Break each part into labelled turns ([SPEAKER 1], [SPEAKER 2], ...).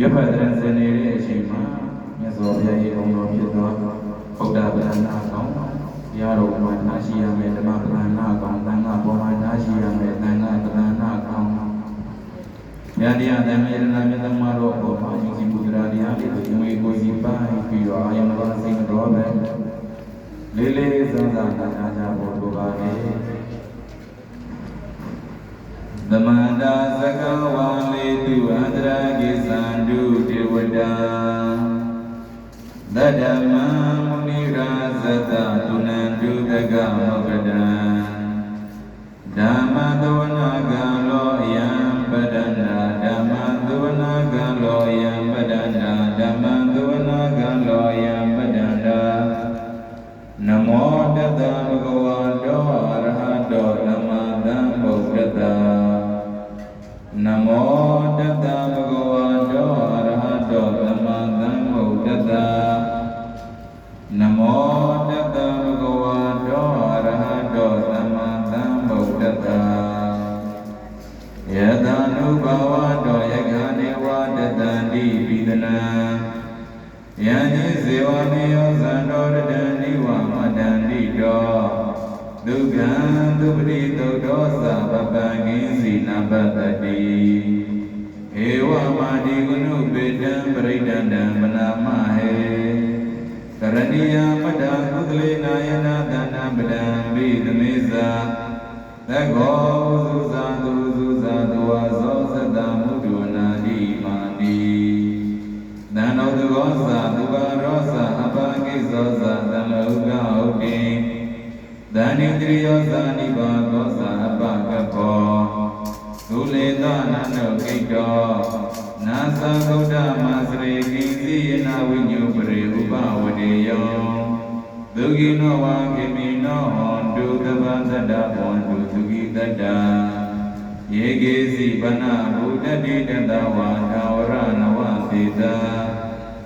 [SPEAKER 1] ရဖတ်တဲ့ဇင်နေတဲ့အချိန်မှာမြတ်စွာဘုရားရဲ့ဘုံတော်ဖြစ်သောဗုဒ္ဓဗန္နာကောင်တရားတော်မှာနာရှိရမယ်ဓမ္မဗန္နာကောင်သံဃာပေါ်မှာနာရှိရမယ်သံဃာဗန္နာကောင်ญาတိယသံဃာယရဏမြတ်သမတော်ပေါ်မှာယုံကြည်မှုတရားတရားလေးကိုယုံကြည်ကိုယ်စီပိုင်းပြီးတော့အာယုံတော်စိတ်တော်ပဲလေးလေးစားစားနာနာကြဖို့လိုပါလေသမ န္တာသကဝါလေတုအန္တရာကိသံတုတေဝတာသတ္တမံမုနိရာဇတတုနန္တုတကမောကတံဓမ္မသဝနာကံလောယံပဒ ယတနုဘဝတောယက္ခဏေဝတတံတိပိဒနာယံညေဇေဝမေယောဇန္တောရတံနိဝမတံတိတောဒုက္ခံဒုပတိသုတ်သောသဗ္ဗပံကိစီနပတ္တိဧဝမာတိကုဏုပေတံပရိဒန္တံမနာမဟေကရဏီယမတ္တကုသလေနာယနာတဏပဒံဘိသမေဇာသကောသုဇာသူသုဇာသူဝါဇောသ တ္တမုဒ္ဒနာတိမာတိသံတော်သူကောဇာသူဘာရောဇာအပကိဇောဇာသမဥကဟုတ်တိသန္တိတရိယောဇာနိဘာသောဇာအပကပောသုလေသနာနုကိတောနာသဂௌတမစရေကိစီယနာဝိညုပရိဥပဝတေယောဒုက္ခိနောဝါခေမိနောဟောတုတပ္ပတ္တဘဝန္တုဒုက္ခိတတ္တ ယေကေစီပနဘုဒ္ဓတိတတဝါသာဝရနဝသေတာ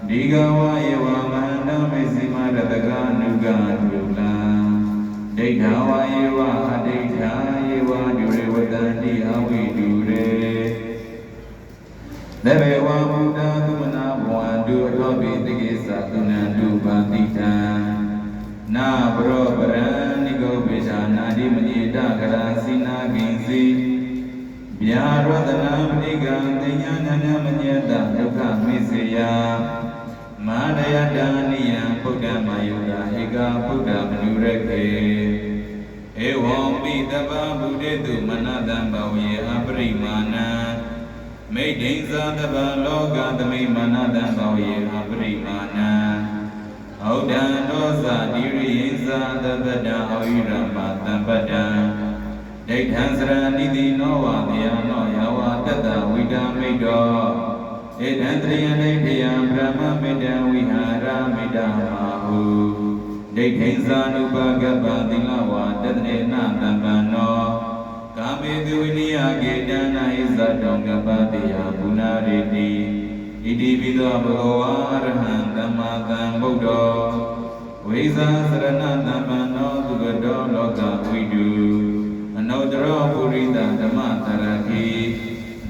[SPEAKER 1] ဒီကဝယေဝမန္တမေစီမရတကအနုကတုလံဒိဋ္ဌာဝါယေဝအဒိဋ္ဌာယေဝဒုရေဝတန္တိအဝိဒုရေသဗ္ဗေဝဗုဒ္ဓသုမနာဘဝန္တုအထောပိတိကိသသုနန္တုပတိတံနာဘရောပရံနိဂောပိသနာတိမညေတကရာစိနာကိဉ္စီ ဗျာရောတနာမဏိကံသိညာနနမညေတဒုက္ခမိစေယမာနယတာနိယံဗုဒ္ဓမာယုရာဧကဗုဒ္ဓမနုရကေဧဝံပိတဗ္ဗဗုဒ္ဓတုမနတံဘဝေအပရိမာဏံမိဒ္ဓိဇာတဗ္ဗလောကသမိမာနတံဘဝေအပရိမာဏံဩဒံဒောဇာတိရိယဇာတပ္ပတံဩဣရမတံပတ္တံ ဒိဋ္ဌံစရဏိတိနောဝတယနောယဝတတ္တဝိဒာမိတောဧတံတရိယဒိဋ္ဌယံဗြဟ္မမေတ္တဝိဟာရမေတ္တမဟုဒိဋ္ဌိဇာနုပကပ္ပသီလဝါတတနေနတံပန္နောကာမေသူဝိနိယကေတနာဣဇတောကပ္ပတိယဘုနာရေတိဣတိပိသောဘဂဝါအရဟံသမ္မာသမ္ဗုဒ္ဓောဝိဇာစရဏတံပန္နောသူကတောလောကဝိတုအ နုတ္တရောပုရိသဓမ္မတရခိ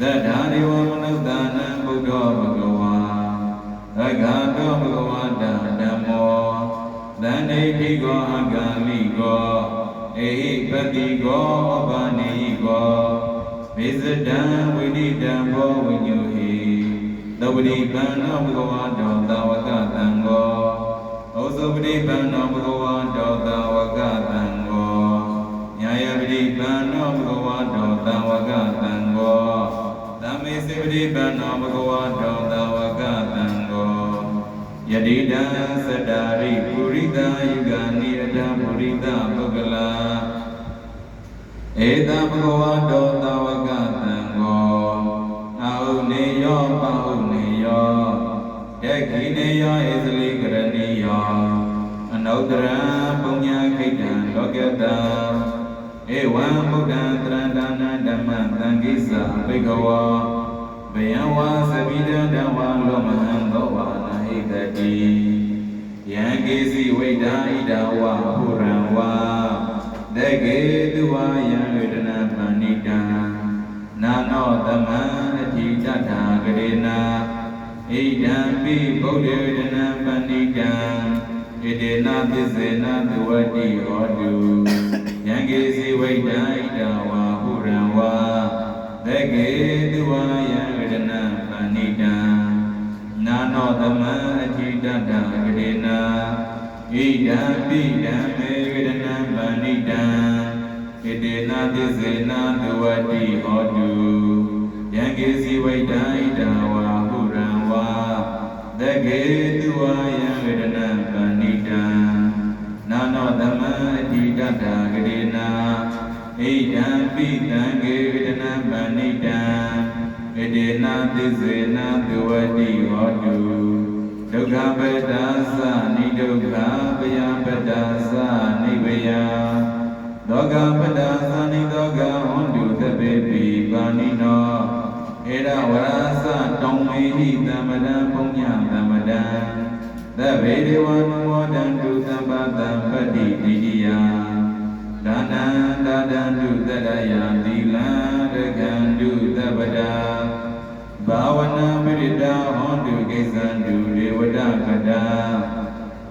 [SPEAKER 1] သတ္ထာဒေဝမနုဿာနံဗုဒ္ဓောဘဂဝါသက္ကတောဘဂဝါတဓမ္မောသန္တိဋ္ဌိကောအဂာမိကောအေဟိပတိကောဩဘာနေဟိကောမေဇဒံဝိနိတံဘောဝိညုဟိသဝတိပန္နောဘဂဝါတောသာဝကတံကောဩဇောပတိပန္နောဘဂဝါ တောသာဝကတံကောသမ္မေစေပတိပန္နောဘဂဝါတောသဝကတံကိုယတိတံသတ္တာရိပုရိသယုဂာနိအတံပုရိသပုဂ္ဂလာဧတံဘဂဝါတောသဝကတံကိုအာဟုနေယောပဟုနေယောယခိနေယောဣသလိကရဏီယောအနုတ္တရံပုညခိတံလောကတံဧဝံဗုဒ္ဓံတရဏဒါနဓ မ္မသံဃိသဘိကဝါဘယံဝါသဗိတံဓမ္မလောမဟံသောဝါနာဟိတတိယံကေစီဝိဒါဣဒဝါဟုရံဝါတကေတုဝါယံဝေဒနာပဏိတံနာနောသမံအတိတထာဂရေနာဣဒံပိဗုဒ္ဓေတနံပဏိတံဣတေနသစ္စေနသဝတိဟောတုယံကေစီဝိတံဣဒဝါဟု ရံဝါသက္ကေသူဝါယံတနံပဏိတံနာနောသမံအဋ္ဌိတတံဂရေနာဣဒံပိဓမ္မေဝေဒနံပဏိတံဣတေနသစ္စေနသဝတိဟောတုယံကေစီဝိတံဣဒဝါဟုရံဝါသက္ကေသူဝါယံဝေဒနံပဏိတံနာနောသမံအဋ္ဌိတတံဂရေနာ ဣဒံပိတံကေဝေဒနံပဏိတံဣတေနသစ္စေနသဝတိဟောတုဒုက္ခပတ္တာသနိဒုက္ခပယပတ္တာသနိဗယသောကပတ္တာသနိသောကဟွန်တုသဗ္ဗေပိပါဏိနောဧရဝရသတောင်းမေဟိသမ္မဒံပုညသမ္မဒံသဗ္ဗေဒေဝနမောတံတုသမ္ပတံပတ္တိဒိဋ္ဌိယဒါ နံဒါဒံတုတတယသီလံရကံတုသဗ္ဗဒာဘာဝနာမရိတာဟောတုကိစ္စံတုဒေဝဒကတာ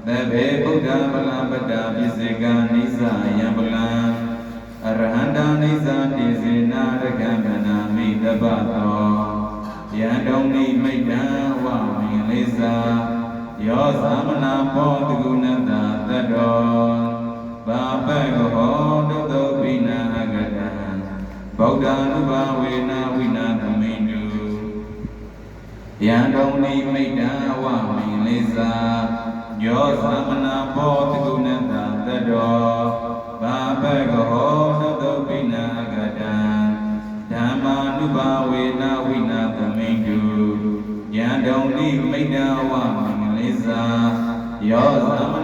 [SPEAKER 1] သဗ္ဗေဗုဒ္ဓဗလပတ္တာပိစေကနိစ္စယံပလံအရဟန္တာနိစ္စတိစေနာရကံကနာမိတပ္ပသောယံတုံနိမိတ်တံဝမင်လေးစာယောသမနာပောတကုဏတတတ္တောဘာပကဟောတုတ်တုပိနာအဂတံဗုဒ္ဓ ानु ဘာဝေနဝိနာသမိတုယံတုံနိမိတ်တံဝမင်လေးစာယောသမနာပောတကုဏတတတ္တောဘာဘဂဟောသတုပိနာဂတံဓမ္မာနုဘာဝေနဝိနာသမိတုယံတုံနိမိတ်တံဝမင်လေးစာယောသမ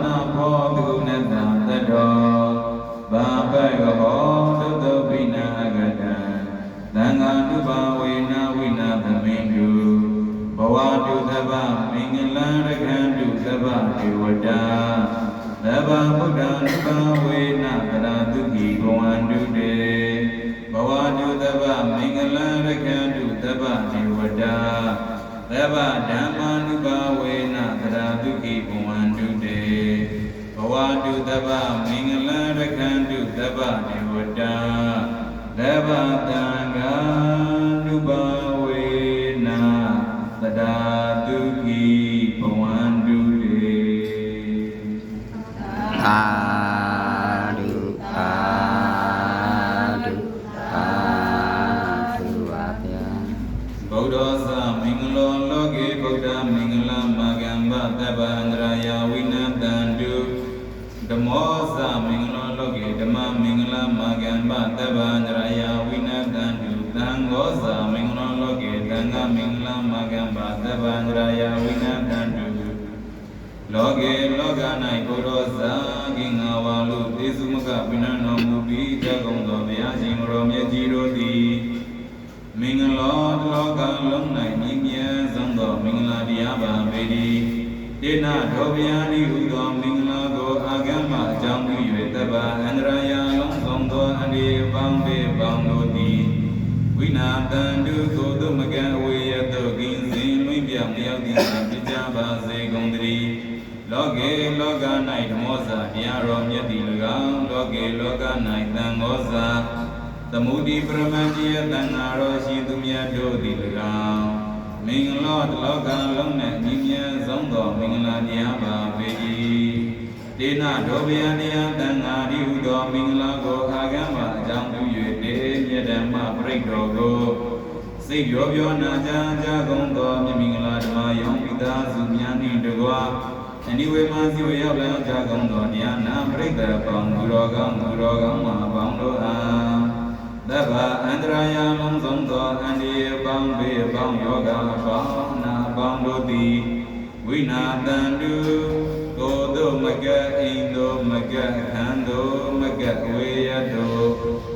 [SPEAKER 1] ဗုဒ္ဓံသံဝေနတရာတုခိဘဝန္တုတေဘဝတုသဗ္ဗမင်္ဂလံရခန္တုသဗ္ဗဒေဝတာသဗ္ဗဓမ္မာနုဘာဝေနတရာတုခိဘဝန္တုတေဘဝတုသဗ္ဗမင်္ဂလံရခန္တုသဗ္ဗဒေဝတာသဗ္ဗတံဃာနုဘာ ရာယဝိနတန္တုဓမ္မောသမင်္ဂလောလောကေဓမ္မမင်္ဂလမဂံဘသဗ္ဗန္တရာယဝိနတန္တုသံဃောသမင်္ဂလောလောကေသံဃမင်္ဂလမဂံဘသဗ္ဗန္တရာယဝိနတန္တုလောကေလောက၌ကိုရောစာကင်္ဂဝါလူသေစုမကပိဏတော်မူပြီးတကုံသောဘုရားရှင်ကိုရောမြတ်ကြီးတို့သည်မင်္ဂလောတလောကလုံး၌မြင့်မြတ်ဆုံးသောမင်္ဂလာတရားပါပေ၏ တေနတော်ဘုရားဤဟုသောမင်္ဂလာကိုအာဂမအကြောင်းပြု၍တပ္ပအန္တရာယလုံးစုံသောအန္တရာယ်ပေါင်းပေပေါင်းတို့သည်ဝိနာတန္တုကိုတုမကံအဝေယတုကင်းစဉ်လွင့်ပြောင်းလျောက်သည်ပြကြပါစေကုန်သတည်းလောကေလောက၌ဓမ္မောဇာတရားတော်မြတ်တိ၎င်းလောကေလောက၌သံဃောဇာသမုဒိပရမန္တိယတဏ္ဍာတော်ရှိသူမြတ်တို့သည်၎င်းမင်္ဂလော တလောကလုံး၌ညီမြတ်ဆုံးသောမင်္ဂလာတရားပါပေ၏တေနဒောဗျာတရားတဏ္ဍာရိဟုသောမင်္ဂလာကိုအာဂမအကြောင်းပြု၍တေမြတ်ဓမ္မပရိတ်တော်ကိုစိတ်ရောပြောနာကြကြကုန်သောမြတ်မင်္ဂလာဓမ္မယောမိသားစုများနှင့်တကွာအနိဝေမစီဝရောက်လန်းကြကုန်သောတရားနာပရိသတ်ပေါင်းသူတော်ကောင်းသူတော်ကောင်းမှာပေါင်းတို့အားသဗ္ဗအန္တရာယလုံးစုံသောအန္တရာယ်ပေါင်းဘေးပေါင်းယောဂပေါင်းနာ ပေါင်းတို့သည်ဝိနာတန်တုကိုယ်တို့မကဲ့အိမ်တို့မကဲ့ခံတို့မကဲ့ဝေရတို့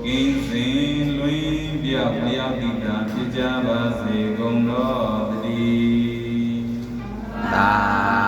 [SPEAKER 1] ကင်းစင်လွင်ပြပြပိတာဖြစ်ကြပါစေကုန်တော်တည်းသာ